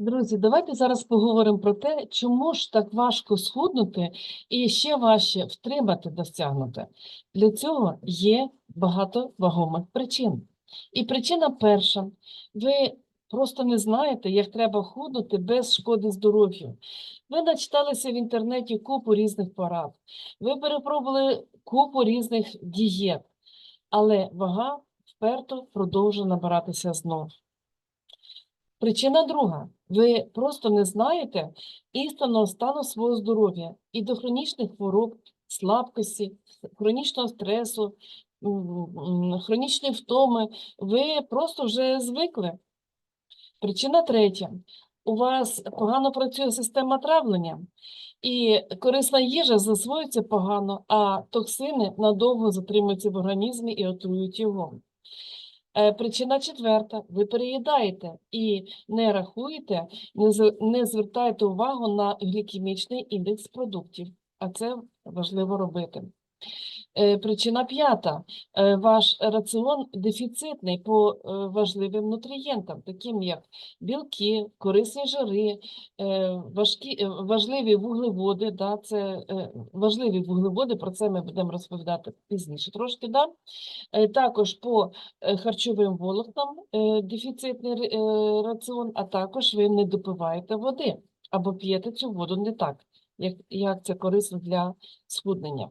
Друзі, давайте зараз поговоримо про те, чому ж так важко схуднути і ще важче втримати досягнуте. Для цього є багато вагомих причин. І причина перша: ви просто не знаєте, як треба худнути без шкоди здоров'ю. Ви начиталися в інтернеті купу різних порад, ви перепробували купу різних дієт, але вага вперто продовжує набиратися знов. Причина друга. Ви просто не знаєте істинного стану свого здоров'я і до хронічних хвороб, слабкості, хронічного стресу, хронічної втоми. Ви просто вже звикли. Причина третя. У вас погано працює система травлення, і корисна їжа засвоюється погано, а токсини надовго затримуються в організмі і отрують його. Е, Причина четверта. Ви переїдаєте і не рахуєте, не, звертаєте увагу на глікемічний індекс продуктів, а це важливо робити. Е, Причина п'ята. Е, Ваш раціон дефіцитний по е, важливим нутрієнтам, таким як білки, корисні жири, важкі, важливі вуглеводи. Да, це важливі вуглеводи, про це ми будемо розповідати пізніше трошки. Да? Також по харчовим волокнам дефіцитний раціон, а також ви не допиваєте води або п'єте цю воду не так, як, як це корисно для схуднення.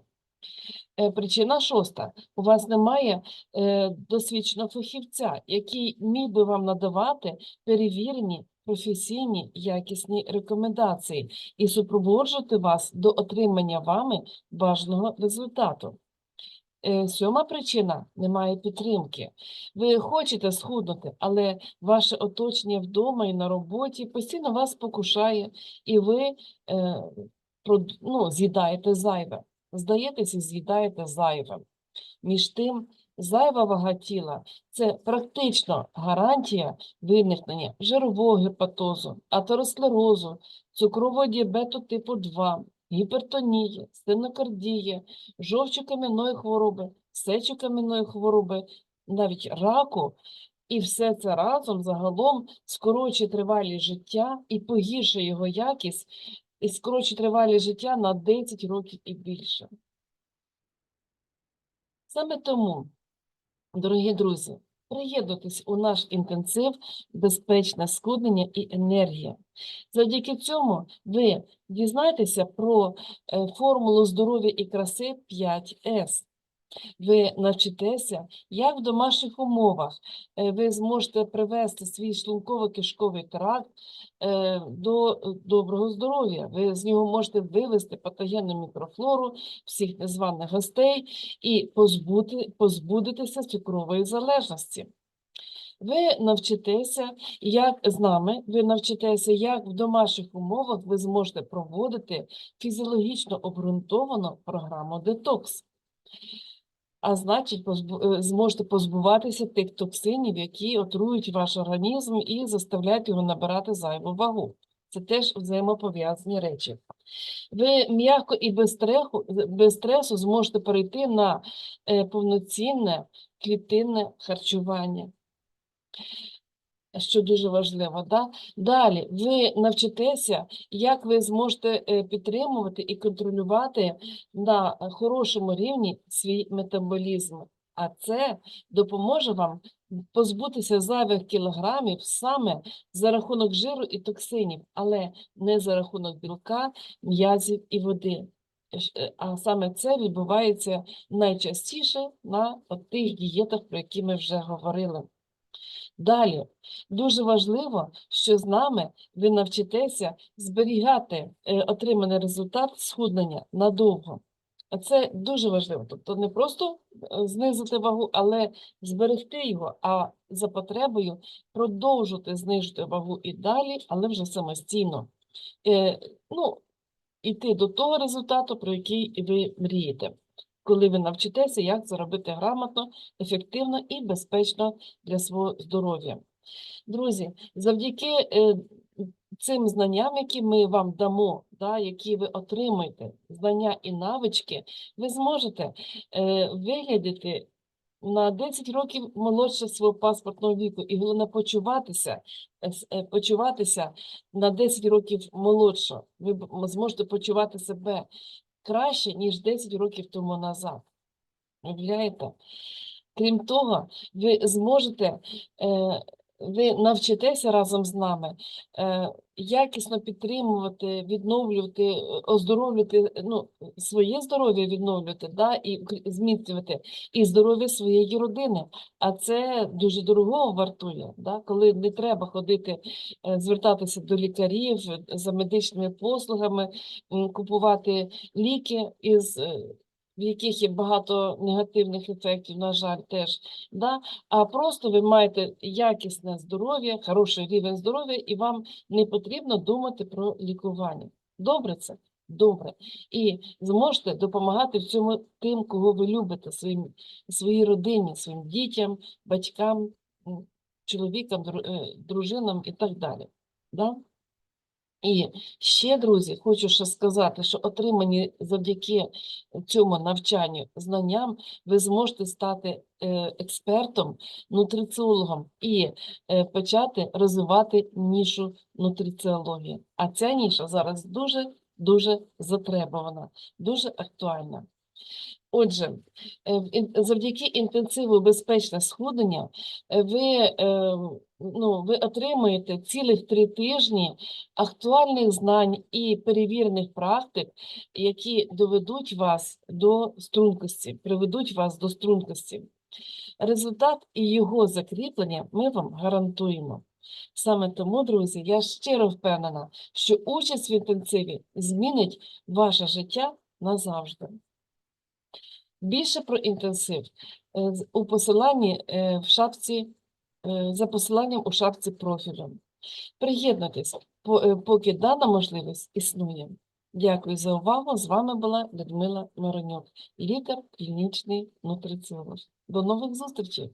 Е, Причина шоста. У вас немає е, досвідченого фахівця, який міг би вам надавати перевірені, професійні, якісні рекомендації і супроводжувати вас до отримання вами бажаного результату. Е, Сьома причина немає підтримки. Ви хочете схуднути, але ваше оточення вдома і на роботі постійно вас покушає, і ви ну, з'їдаєте зайве. Здаєтеся, і з'їдаєте зайве. Між тим, зайва вага тіла це практично гарантія виникнення жирового гепатозу, атеросклерозу, цукрового діабету типу 2, гіпертонії, стенокардії, жовчокам'яної хвороби, сечокам'яної хвороби, навіть раку. І все це разом загалом скорочує тривалість життя і погіршує його якість, і скорочує тривалість життя на 10 років і більше. Саме тому, дорогі друзі, приєднуйтесь у наш інтенсив безпечне схуднення і енергія. Завдяки цьому ви дізнаєтеся про е, формулу здоров'я і краси 5С. Ви навчитеся, як в домашніх умовах е, ви зможете привести свій шлунково-кишковий тракт е, до е, доброго здоров'я. Ви з нього можете вивести патогенну мікрофлору всіх незваних гостей і позбути, позбудетеся цукрової залежності. Ви навчитеся, як з нами, ви навчитеся, як в домашніх умовах ви зможете проводити фізіологічно обґрунтовану програму детокс. А значить, позбу- е, зможете позбуватися тих токсинів, які отрують ваш організм і заставляють його набирати зайву вагу. Це теж взаємопов'язані речі. Ви м'яко і без стресу, без стресу зможете перейти на е, повноцінне клітинне харчування що дуже важливо. Да? Далі ви навчитеся, як ви зможете е, підтримувати і контролювати на е, хорошому рівні свій метаболізм. А це допоможе вам позбутися зайвих кілограмів саме за рахунок жиру і токсинів, але не за рахунок білка, м'язів і води. Е, А саме це відбувається найчастіше на тих дієтах, про які ми вже говорили. Далі, дуже важливо, що з нами ви навчитеся зберігати е, отриманий результат схуднення надовго. Це дуже важливо. Тобто не просто е, знизити вагу, але зберегти його, а за потребою продовжувати знижувати вагу і далі, але вже самостійно. Е, ну, іти до того результату, про який ви мрієте, коли ви навчитеся, як це робити грамотно, ефективно і безпечно для свого здоров'я. Друзі, завдяки е, цим знанням, які ми вам дамо, да, які ви отримаєте, знання і навички, ви зможете е, виглядати на 10 років молодше свого паспортного віку, і головне почуватися, е, почуватися на 10 років молодше. Ви зможете почувати себе краще, ніж 10 років тому назад. Уявляєте? Крім того, ви зможете, е, ви навчитеся разом з нами е, якісно підтримувати, відновлювати, е, оздоровлювати, ну, своє здоров'я відновлювати, да, і зміцнювати, і здоров'я своєї родини. А це дуже дорого вартує, да, коли не треба ходити, е, звертатися до лікарів е, за медичними послугами, купувати ліки із. В яких є багато негативних ефектів, на жаль, теж, да? а просто ви маєте якісне здоров'я, хороший рівень здоров'я, і вам не потрібно думати про лікування. Добре це? Добре. І зможете допомагати в цьому тим, кого ви любите, своїм, своїй родині, своїм дітям, батькам, чоловікам, е, дружинам і так далі. Да? І ще, друзі, хочу ще сказати, що отримані завдяки цьому навчанню знанням, ви зможете стати е, експертом, нутриціологом і е, почати розвивати нішу нутриціології. А ця ніша зараз дуже дуже затребувана, дуже актуальна. Отже, е, завдяки інтенсиву безпечне схуднення е, ви, е, ну, ви отримуєте цілих три тижні актуальних знань і перевірених практик, які доведуть вас до стрункості, приведуть вас до стрункості. Результат і його закріплення ми вам гарантуємо. Саме тому, друзі, я щиро впевнена, що участь в інтенсиві змінить ваше життя назавжди. Більше про інтенсив е, у посиланні е, в шапці, е, за посиланням у шапці профілю. Приєднуйтесь, е, поки дана можливість існує. Дякую за увагу. З вами була Людмила Миронюк, лікар, клінічний нутриціолог. До нових зустрічей!